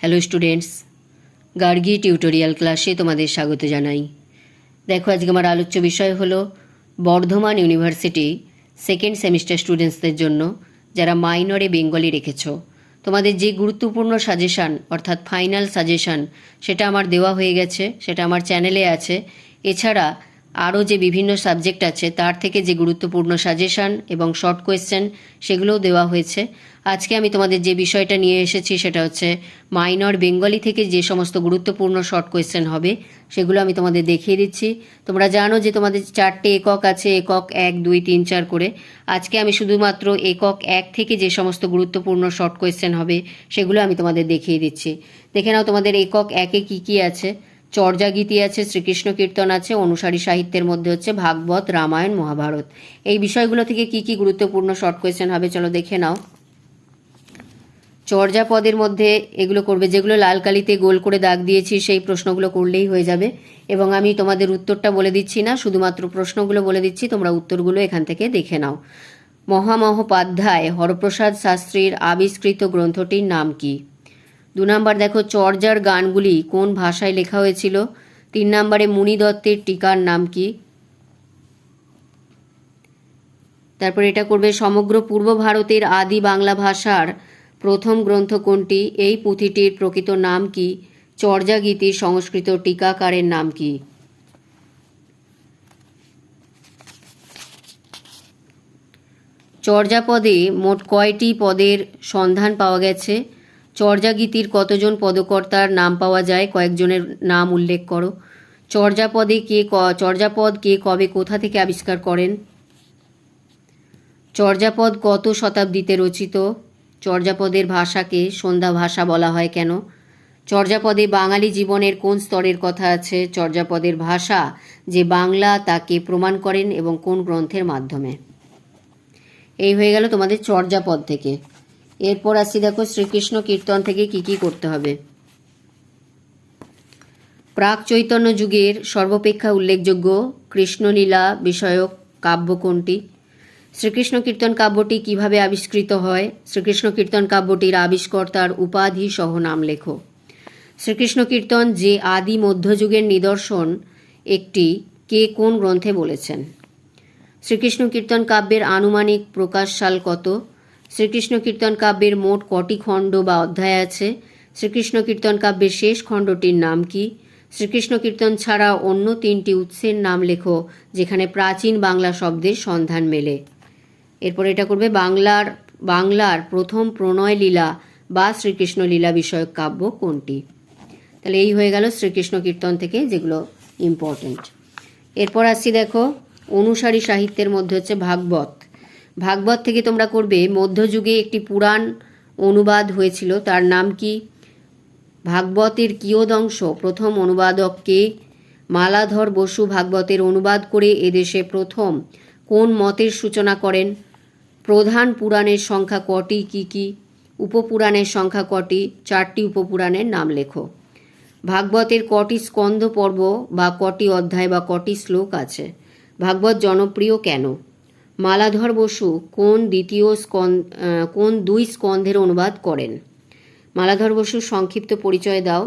Hello students Gargi tutorial ক্লাসে তোমাদের স্বাগত জানাই। দেখো, আজকে আমার আলোচ্য বিষয় হলো, বর্ধমান ইউনিভার্সিটি সেকেন্ড সেমিস্টার স্টুডেন্টসদের জন্য যারা মাইনরে বেঙ্গলি রেখেছ, তোমাদের যে গুরুত্বপূর্ণ সাজেশান অর্থাৎ ফাইনাল সাজেশান সেটা আমার দেওয়া হয়ে গেছে, সেটা আমার চ্যানেলে আছে। এছাড়া আরও যে বিভিন্ন সাবজেক্ট আছে, তার থেকে যে গুরুত্বপূর্ণ সাজেশান এবং শর্ট কোয়েশ্চেন, সেগুলোও দেওয়া হয়েছে। আজকে আমি তোমাদের যে বিষয়টা নিয়ে এসেছি, সেটা হচ্ছে মাইনর বেঙ্গলি থেকে যে সমস্ত গুরুত্বপূর্ণ শর্ট কোয়েশ্চেন হবে, সেগুলো আমি তোমাদের দেখিয়ে দিচ্ছি। তোমরা জানো যে তোমাদের চারটে একক আছে, একক এক, দুই, তিন, চার করে। আজকে আমি শুধুমাত্র একক এক থেকে যে সমস্ত গুরুত্বপূর্ণ শর্ট কোয়েশ্চেন হবে, সেগুলো আমি তোমাদের দেখিয়ে দিচ্ছি। দেখে নাও তোমাদের একক একে কি কি আছে। চর্যাগীতি আছে, শ্রীকৃষ্ণ কীর্তন আছে, অনুসারী সাহিত্যের মধ্যে হচ্ছে ভাগবত, রামায়ণ, মহাভারত। এই বিষয়গুলো থেকে কি কি গুরুত্বপূর্ণ শর্ট কোয়েশ্চেন হবে চলো দেখে নাও। চর্যাপদের মধ্যে এগুলো করবে, যেগুলো লাল কালিতে গোল করে দাগ দিয়েছি, সেই প্রশ্নগুলো করলেই হয়ে যাবে। এবং আমি তোমাদের উত্তরটা বলে দিচ্ছি না, শুধুমাত্র প্রশ্নগুলো বলে দিচ্ছি, তোমরা উত্তরগুলো এখান থেকে দেখে নাও। মহামহোপাধ্যায়, হরপ্রসাদ শাস্ত্রীর আবিষ্কৃত গ্রন্থটির নাম কি? দু নম্বর দেখো, চর্যার গানগুলি কোন ভাষায় লেখা হয়েছিল? তিন নম্বরে মুনি দত্তের টিকার নাম কি? তারপর এটা করবে, সমগ্র পূর্ব ভারতের আদি বাংলা ভাষার প্রথম গ্রন্থ কোনটি? এই পুঁথিটির প্রকৃত নাম কি? চর্যাগীতির সংস্কৃত টিকাকারের নাম কি? চর্যাপদে মোট কয়টি পদের সন্ধান পাওয়া গেছে? চর্যাগীতির কতজন পদকর্তার নাম পাওয়া যায় কয়েকজনের নাম উল্লেখ করো। চর্যাপদে কে চর্যাপদ কে কবে কোথা থেকে আবিষ্কার করেন? চর্যাপদ কত শতাব্দীতে রচিত? চর্যাপদের ভাষাকে সন্ধ্যা ভাষা বলা হয় কেন? চর্যাপদে বাঙালি জীবনের কোন স্তরের কথা আছে? চর্যাপদের ভাষা যে বাংলা তাকে প্রমাণ করেন এবং কোন গ্রন্থের মাধ্যমে? এই হয়ে গেল তোমাদের চর্যাপদ থেকে। এরপর আসছি দেখো শ্রীকৃষ্ণ কীর্তন থেকে কি কি করতে হবে। প্রাক চৈতন্য যুগের সর্বাপেক্ষা উল্লেখযোগ্য কৃষ্ণলীলা বিষয়ক কাব্য কোনটি? শ্রীকৃষ্ণ কীর্তন কাব্যটি কীভাবে আবিষ্কৃত হয়? শ্রীকৃষ্ণ কীর্তন কাব্যটির আবিষ্কর্তার উপাধি সহ নাম লেখো। শ্রীকৃষ্ণ কীর্তন যে আদি মধ্যযুগের নিদর্শন একটি, কে কোন গ্রন্থে বলেছেন? শ্রীকৃষ্ণ কীর্তন কাব্যের আনুমানিক প্রকাশ সাল কত? শ্রীকৃষ্ণ কীর্তন কাব্যের মোট কটি খণ্ড বা অধ্যায় আছে? শ্রীকৃষ্ণ কীর্তন কাব্যের শেষ খণ্ডটির নাম কি? শ্রীকৃষ্ণ কীর্তন ছাড়া অন্য তিনটি উৎসের নাম লেখো, যেখানে প্রাচীন বাংলা শব্দের সন্ধান মেলে। এরপর এটা করবে বাংলার বাংলার প্রথম প্রণয় লীলা বা শ্রীকৃষ্ণ লীলা বিষয়ক কাব্য কোনটি? তাহলে এই হয়ে গেল শ্রীকৃষ্ণ কীর্তন থেকে যেগুলো ইম্পর্টেন্ট এরপর আসছি দেখো, অনুসারী সাহিত্যের মধ্যে হচ্ছে ভাগবত। ভাগবত থেকে তোমরা করবে, মধ্যযুগে একটি পুরাণ অনুবাদ হয়েছিল, তার নাম কি? ভাগবতের কিয়দংশ, প্রথম অনুবাদককে মালাধর বসু ভাগবতের অনুবাদ করে এদেশে প্রথম কোন মতের সূচনা করেন? প্রধান পুরাণের সংখ্যা কটি, কি কি? উপপুরাণের সংখ্যা কটি, চারটি উপপুরাণের নাম লেখো। ভাগবতের কটি স্কন্ধ পর্ব বা কটি অধ্যায় বা কটি শ্লোক আছে। ভাগবত জনপ্রিয় কেন? মালাধর বসু কোন দ্বিতীয় স্কন কোন দুই স্কন্ধের অনুবাদ করেন? মালাধর বসুর সংক্ষিপ্ত পরিচয় দাও।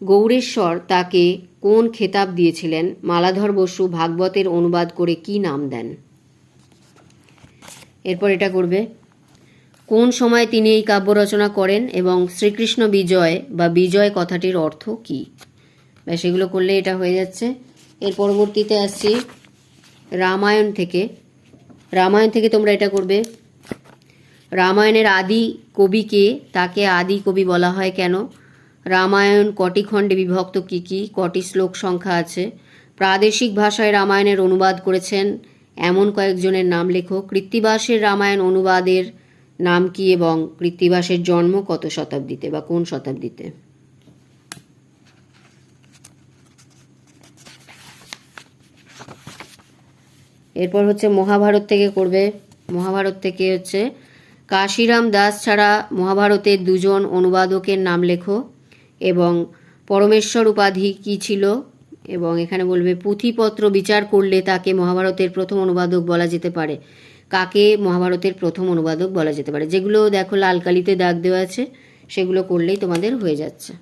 গৌরেশ্বর তাকে কোন খেতাব দিয়েছিলেন? মালাধর বসু ভাগবতের অনুবাদ করে কি নাম দেন? এরপর এটা করবে। কোন সময় তিনি এই কাব্য রচনা করেন এবং শ্রীকৃষ্ণ বিজয় বা বিজয় কথাটির অর্থ কী? ব্যাস, এগুলো করলে এটা হয়ে যাচ্ছে। এর পরবর্তীতে আসছি রামায়ণ থেকে। রামায়ণ থেকে তোমরা এটা করবে। রামায়ণের আদি কবি কে তাকে আদি কবি বলা হয় কেন? রামায়ণ কটি খণ্ডে বিভক্ত কী কী? কটি শ্লোক সংখ্যা আছে? প্রাদেশিক ভাষায় রামায়ণের অনুবাদ করেছেন এমন কয়েকজনের নাম লেখো। কৃত্তিবাসের রামায়ণ অনুবাদের নাম কি এবং কৃত্তিবাসের জন্ম কত শতাব্দীতে বা কোন শতাব্দীতে? এরপর হচ্ছে মহাভারত থেকে করবে। মহাভারত থেকে হচ্ছে, কাশিরাম দাস ছাড়া মহাভারতের দুজন অনুবাদকের নাম লেখো এবং পরমেশ্বর উপাধি কি ছিল? এবং এখানে বলবে, পুঁথিপত্র বিচার করলে তাকে মহাভারতের প্রথম অনুবাদক বলা যেতে পারে। কাকে মহাভারতের প্রথম অনুবাদক বলা যেতে পারে? যেগুলো দেখো লাল কালিতে দাগ দেওয়া আছে, সেগুলো করলেই তোমাদের হয়ে যাচ্ছে।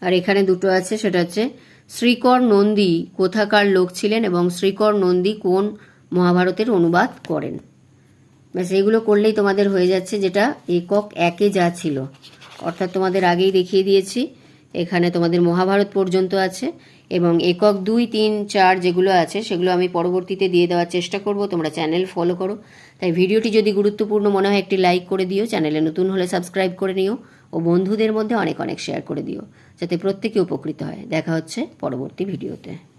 আর এখানে দুটো আছে, সেটা হচ্ছে শ্রীকর নন্দী কোথাকার লোক ছিলেন এবং শ্রীকর নন্দী কোন মহাভারতের অনুবাদ করেন? ব্যাস এগুলো করলেই তোমাদের হয়ে যাচ্ছে যেটা একক একে যা ছিল। অর্থাৎ তোমাদের আগেই দেখিয়ে দিয়েছি, এখানে তোমাদের মহাভারত পর্যন্ত আছে এবং একক দুই, তিন, চার যেগুলো আছে সেগুলো আমি পরবর্তীতে দিয়ে দেওয়ার চেষ্টা করব, তোমরা চ্যানেল ফলো করো। তাই ভিডিওটি যদি গুরুত্বপূর্ণ মনে হয় একটি লাইক করে দিও, চ্যানেলে নতুন হলে সাবস্ক্রাইব করে নিও ও বন্ধুদের মধ্যে অনেক অনেক শেয়ার করে দিও। যাতে প্রত্যেকে উপকৃত হয়। দেখা হচ্ছে পরবর্তী ভিডিওতে।